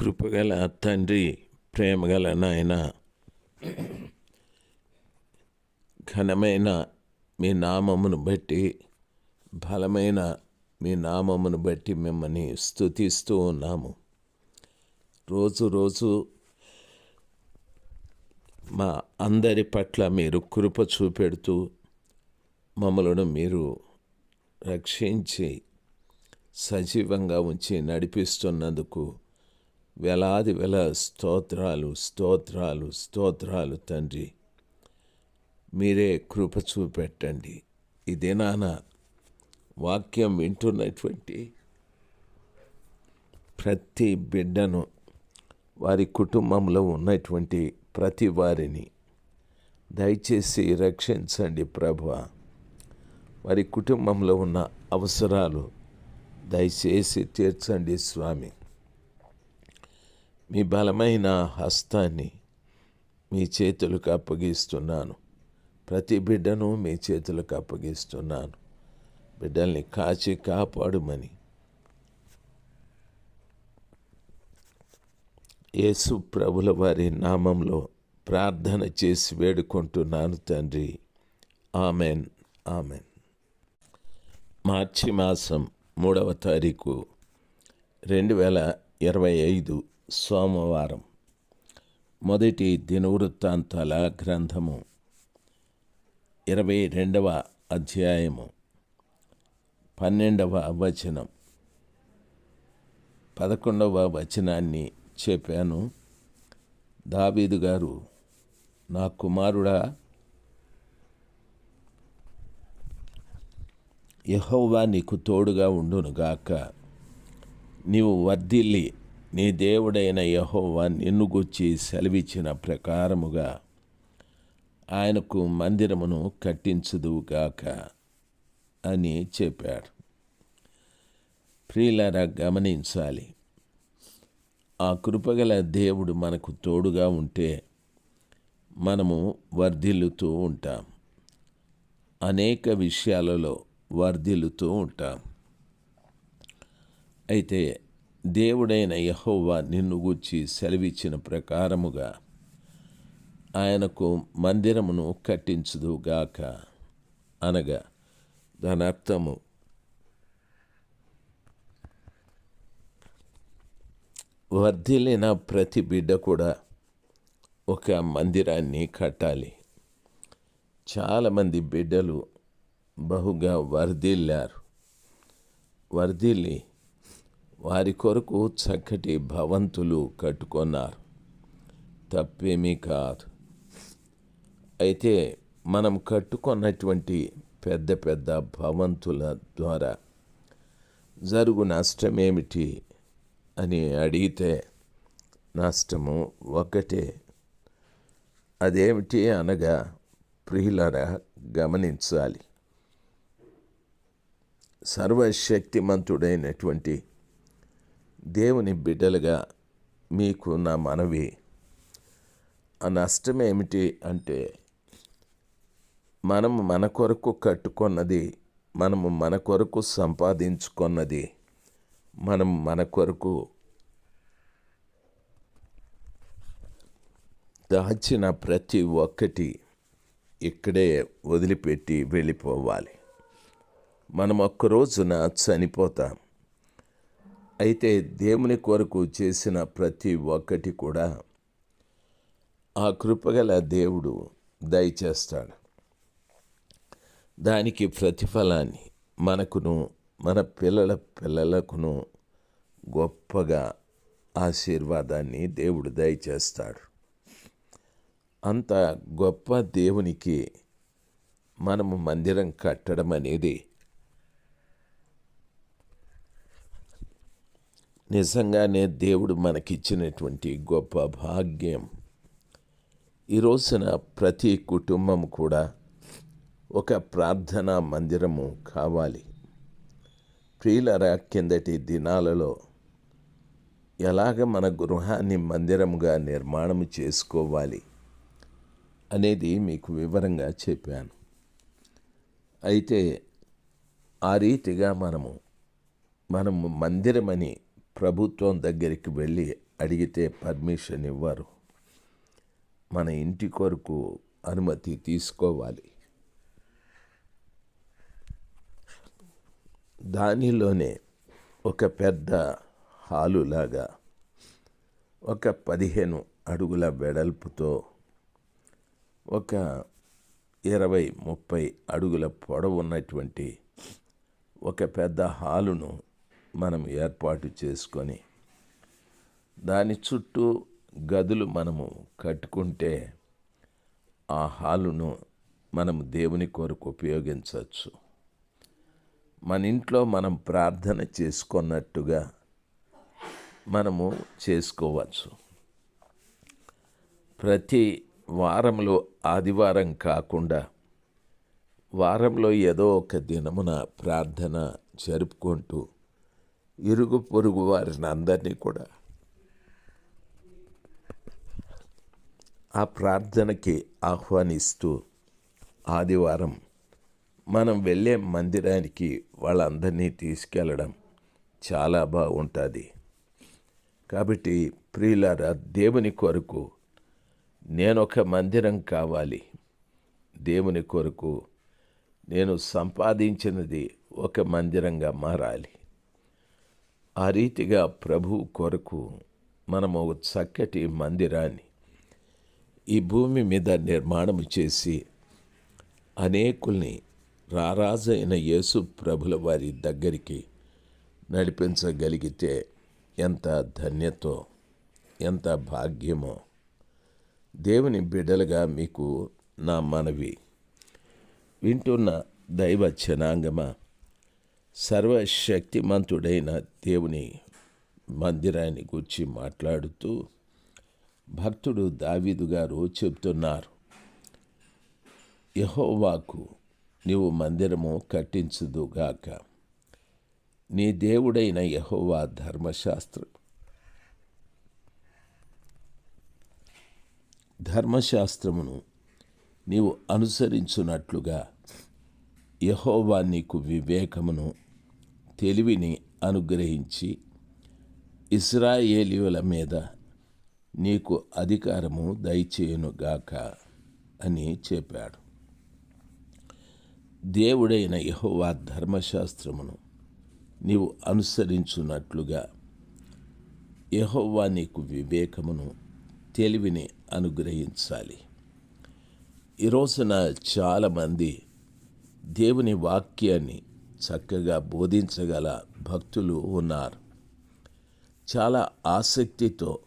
కృపగల తండ్రి ప్రేమగల నాయన ఘనమైన మీ నామమును బట్టి బలమైన మీ నామమును బట్టి మిమ్మల్ని స్థుతిస్తూ ఉన్నాము. రోజు రోజు మా అందరి పట్ల మీరు కృప చూపెడుతూ మమ్మలను మీరు రక్షించి సజీవంగా ఉంచి నడిపిస్తున్నందుకు వేలాది వేల స్తోత్రాలు స్తోత్రాలు స్తోత్రాలు తండ్రి. మీరే కృప చూపెట్టండి. ఇదే నాన్న వాక్యం వింటున్నటువంటి ప్రతి బిడ్డను వారి కుటుంబంలో ఉన్నటువంటి ప్రతి వారిని దయచేసి రక్షించండి ప్రభు. వారి కుటుంబంలో ఉన్న అవసరాలు దయచేసి తీర్చండి స్వామి. మీ బలమైన హస్తాన్ని మీ చేతులకు అప్పగిస్తున్నాను. ప్రతి బిడ్డను మీ చేతులకు అప్పగిస్తున్నాను. బిడ్డల్ని కాచి కాపాడుమని యేసు ప్రభుల వారి నామంలో ప్రార్థన చేసి వేడుకుంటున్నాను తండ్రి. Amen amen. మార్చి మాసం మూడవ తారీఖు రెండు వేల ఇరవై ఐదు సోమవారం. మొదటి దినవృత్తాంతాల గ్రంథము. ఇరవై రెండవ అధ్యాయము. పన్నెండవ వచనం. పదకొండవ వచనాన్ని చెప్పాను. దావీదు గారు నా కుమారుడా యహోవా నీకు తోడుగా ఉండునుగాక. నీవు వర్ధిల్లి నీ దేవుడైన యహోవా నిన్ను గుచ్చి సెలవిచ్చిన ప్రకారముగా ఆయనకు మందిరమును కట్టించుదువుగాక అని చెప్పాడు. ప్రియులరా గమనించాలి. ఆ కృపగల దేవుడు మనకు తోడుగా ఉంటే మనము వర్ధిల్లుతూ ఉంటాం. అనేక విషయాలలో వర్ధిల్లుతూ ఉంటాం. అయితే దేవుడైన యహోవా నిన్ను గూర్చి సెలవిచ్చిన ప్రకారముగా ఆయనకు మందిరమును కట్టించుదుగాక అనగా దాని అర్థము వర్ధిల్లిన ప్రతి బిడ్డ కూడా ఒక మందిరాన్ని కట్టాలి. చాలామంది బిడ్డలు బహుగా వర్ధిల్లారు. వర్ధిల్లి వారి కొరకు చక్కటి భవంతులు కట్టుకున్నారు. తప్పేమీ కాదు. అయితే మనం కట్టుకున్నటువంటి పెద్ద పెద్ద భవంతుల ద్వారా జరుగు నష్టమేమిటి అని అడిగితే నష్టము ఒకటే. అదేమిటి అనగా ప్రియులరా గమనించాలి. సర్వశక్తిమంతుడైనటువంటి దేవుని బిడ్డలుగా మీకు నా మనవి. ఆ నష్టం ఏమిటి అంటే మనము మన కొరకు కట్టుకున్నది మనము మన కొరకు సంపాదించుకున్నది మనం మన కొరకు దాచిన ప్రతి ఒక్కటి ఇక్కడే వదిలిపెట్టి వెళ్ళిపోవాలి. మనం ఒక్క రోజున చనిపోతాం. అయితే దేవుని కొరకు చేసిన ప్రతి ఒక్కటి కూడా ఆ కృపగల దేవుడు దయచేస్తాడు. దానికి ప్రతిఫలాన్ని మనకును మన పిల్లల పిల్లలకును గొప్పగా ఆశీర్వాదాన్ని దేవుడు దయచేస్తాడు. అంత గొప్ప దేవునికి మనము మందిరం కట్టడం అనేది నిజంగానే దేవుడు మనకిచ్చినటువంటి గొప్ప భాగ్యం. ఈ రోజున ప్రతి కుటుంబం కూడా ఒక ప్రార్థనా మందిరము కావాలి. ప్రియులరా కిందటి దినాలలో ఎలాగ మన గృహాన్ని మందిరముగా నిర్మాణం చేసుకోవాలి అనేది మీకు వివరంగా చెప్పాను. అయితే ఆ రీతిగా మనము మనము మందిరమని ప్రభుత్వం దగ్గరికి వెళ్ళి అడిగితే పర్మిషన్ ఇవ్వరు. మన ఇంటి కొరకు అనుమతి తీసుకోవాలి. దానిలోనే ఒక పెద్ద హాలులాగా ఒక పదిహేను అడుగుల వెడల్పుతో ఒక ఇరవై ముప్పై అడుగుల పొడవు ఉన్నటువంటి ఒక పెద్ద హాలును మనం ఏర్పాటు చేసుకొని దాని చుట్టూ గదులు మనము కట్టుకుంటే ఆ హాలును మనము దేవుని కొరకు ఉపయోగించవచ్చు. మన ఇంట్లో మనం ప్రార్థన చేసుకున్నట్టుగా మనము చేసుకోవచ్చు. ప్రతి వారంలో ఆదివారం కాకుండా వారంలో ఏదో ఒక దినమున ప్రార్థన జరుపుకుంటూ ఇరుగు పొరుగు వారిని అందరినీ కూడా. ఆ ప్రార్థనకి ఆహ్వానిస్తూ ఆదివారం మనం వెళ్ళే మందిరానికి వాళ్ళందరినీ తీసుకెళ్ళడం చాలా బాగుంటుంది. కాబట్టి ప్రియులారా దేవుని కొరకు నేను ఒక మందిరం కావాలి. దేవుని కొరకు నేను సంపాదించినది ఒక మందిరంగా మారాలి. ఆ రీతిగా ప్రభు కొరకు మనము చక్కటి మందిరాన్ని ఈ భూమి మీద నిర్మాణం చేసి అనేకుల్ని రారాజైన యేసు ప్రభుల వారి దగ్గరికి నడిపించగలిగితే ఎంత ధన్యతో ఎంత భాగ్యమో. దేవుని బిడ్డలుగా మీకు నా మనవి. వింటున్న దైవ జనాంగమ సర్వశక్తిమంతుడైన దేవుని మందిరాన్ని గురించి మాట్లాడుతూ భక్తుడు దావీదు గారు చెబుతున్నారు యహోవాకు నీవు మందిరము కట్టించుదుగాక నీ దేవుడైన యహోవా ధర్మశాస్త్రం ధర్మశాస్త్రమును నీవు అనుసరించున్నట్లుగా యహోవా నీకు వివేకమును తెలివిని అనుగ్రహించి ఇస్రాయేలీయుల మీద నీకు అధికారము దయచేయునుగాక అని చెప్పాడు. దేవుడైన యహోవా ధర్మశాస్త్రమును నీవు అనుసరించున్నట్లుగా యహోవా నీకు వివేకమును తెలివిని అనుగ్రహించాలి. ఈ రోజున చాలామంది దేవుని వాక్యాన్ని చక్కగా బోధించగల భక్తులు ఉన్నారు. చాలా ఆసక్తితో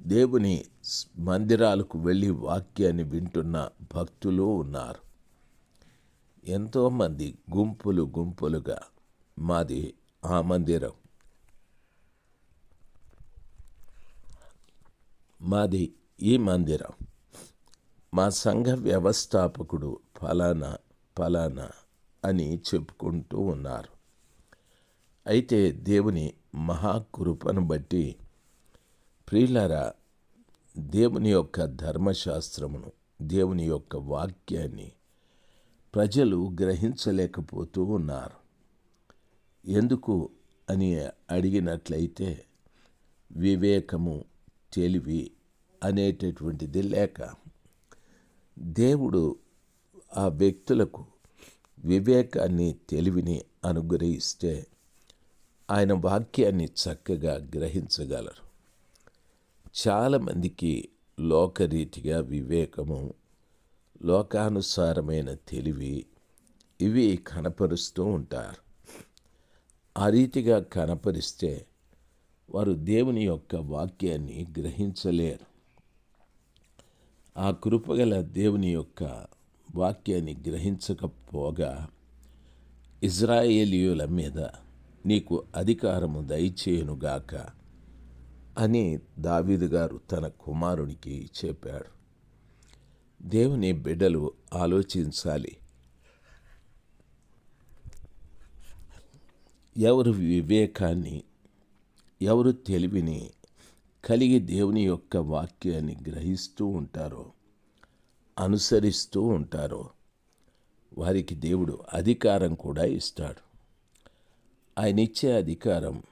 దేవుని మందిరాలకు వెళ్ళి వాక్యాన్ని వింటున్న భక్తులు ఉన్నారు. ఎంతోమంది గుంపులు గుంపులుగా మాది ఆ మందిరం. మాది ఈ మందిరం. మా సంఘ వ్యవస్థాపకుడు ఫలానా పలానా అని చెప్పుకుంటూ ఉన్నారు. అయితే దేవుని మహాకృపను బట్టి ప్రియులారా దేవుని యొక్క ధర్మశాస్త్రమును దేవుని యొక్క వాక్యాన్ని ప్రజలు గ్రహించలేకపోతూ ఉన్నారు. ఎందుకు అని అడిగినట్లయితే వివేకము తెలివి అనేటటువంటిది లేక దేవుడు ఆ వ్యక్తులకు వివేకాన్ని తెలివిని అనుగ్రహిస్తే ఆయన వాక్యాన్ని చక్కగా గ్రహించగలరు. చాలామందికి లోకరీతిగా వివేకము లోకానుసారమైన తెలివి ఇవి కనపరుస్తూ ఉంటారు. ఆ రీతిగా కనపరిస్తే వారు దేవుని యొక్క వాక్యాన్ని గ్రహించలేరు. ఆ కృపగల దేవుని యొక్క వాక్యాన్ని గ్రహించకపోగా ఇజ్రాయేలీయుల మీద నీకు అధికారము దయచేయునుగాక అని దావీదు గారు తన కుమారునికి చెప్పాడు. దేవుని బిడ్డలు ఆలోచించాలి. ఎవరు వివేకాన్ని ఎవరు తెలివిని కలిగి దేవుని యొక్క వాక్యాన్ని గ్రహిస్తూ ఉంటారో అనుసరిస్తూ ఉంటారో వారికి దేవుడు అధికారం కూడా ఇస్తాడు. ఆయన ఇచ్చే అధికారం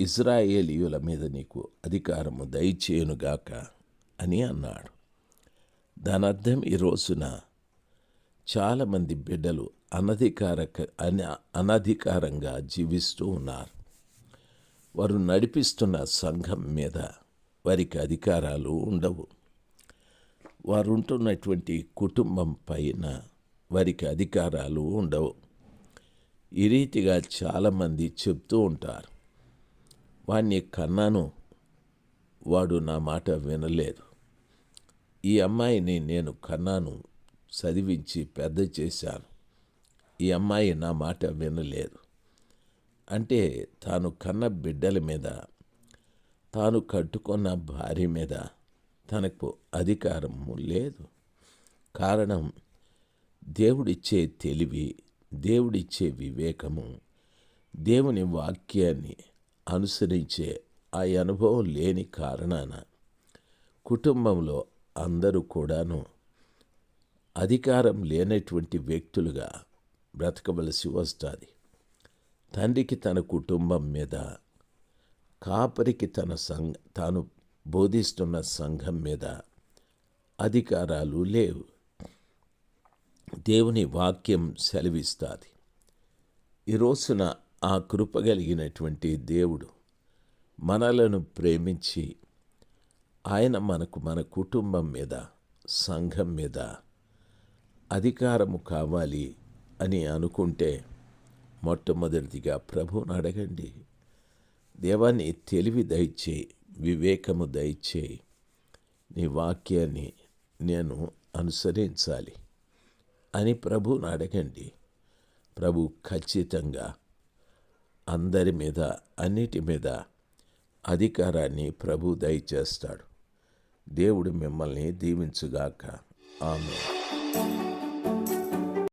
ఇజ్రాయేలీయుల మీద నీకు అధికారము దయచేయునుగాక అని అన్నాడు. దాని అర్థం ఈ రోజున చాలామంది బిడ్డలు అనధికారక అన అనధికారంగా జీవిస్తూ ఉన్నారు. వారు నడిపిస్తున్న సంఘం మీద వారికి అధికారాలు ఉండవు. వారు ఉంటున్నటువంటి కుటుంబం పైన వారికి అధికారాలు ఉండవు. ఈ రీతిగా చాలామంది చెప్తూ ఉంటారు. వాణ్ణి కన్నాను వాడు నా మాట వినలేదు. ఈ అమ్మాయిని నేను కన్నాను చదివించి పెద్ద చేశాను. ఈ అమ్మాయి నా మాట వినలేదు. అంటే తాను కన్న బిడ్డల మీద తాను కట్టుకున్న భార్య మీద తనకు అధికారము లేదు. కారణం దేవుడిచ్చే తెలివి దేవుడిచ్చే వివేకము దేవుని వాక్యాన్ని అనుసరించే ఆ అనుభవం లేని కారణాన కుటుంబంలో అందరూ కూడాను అధికారం లేనటువంటి వ్యక్తులుగా బ్రతకవలసి వస్తుంది. తండ్రికి తన కుటుంబం మీద కాపరికి తన సంఘ తాను బోధిస్తున్న సంఘం మీద అధికారాలు లేవు. దేవుని వాక్యం సెలవిస్తుంది. ఈ రోజున ఆ కృప కలిగినటువంటి దేవుడు మనలను ప్రేమించి ఆయన మనకు మన కుటుంబం మీద సంఘం మీద అధికారము కావాలి అని అనుకుంటే మొట్టమొదటిగా ప్రభువును అడగండి. దేవాన్ని తెలివి దయచేయి వివేకము దయచేయి. నీ వాక్యాన్ని నేను అనుసరించాలి అని ప్రభువును అడగండి. ప్రభు ఖచ్చితంగా అందరి మీద అన్నిటి మీద అధికారాన్ని ప్రభు దయచేస్తాడు. దేవుడు మిమ్మల్ని దీవించుగాక. ఆమె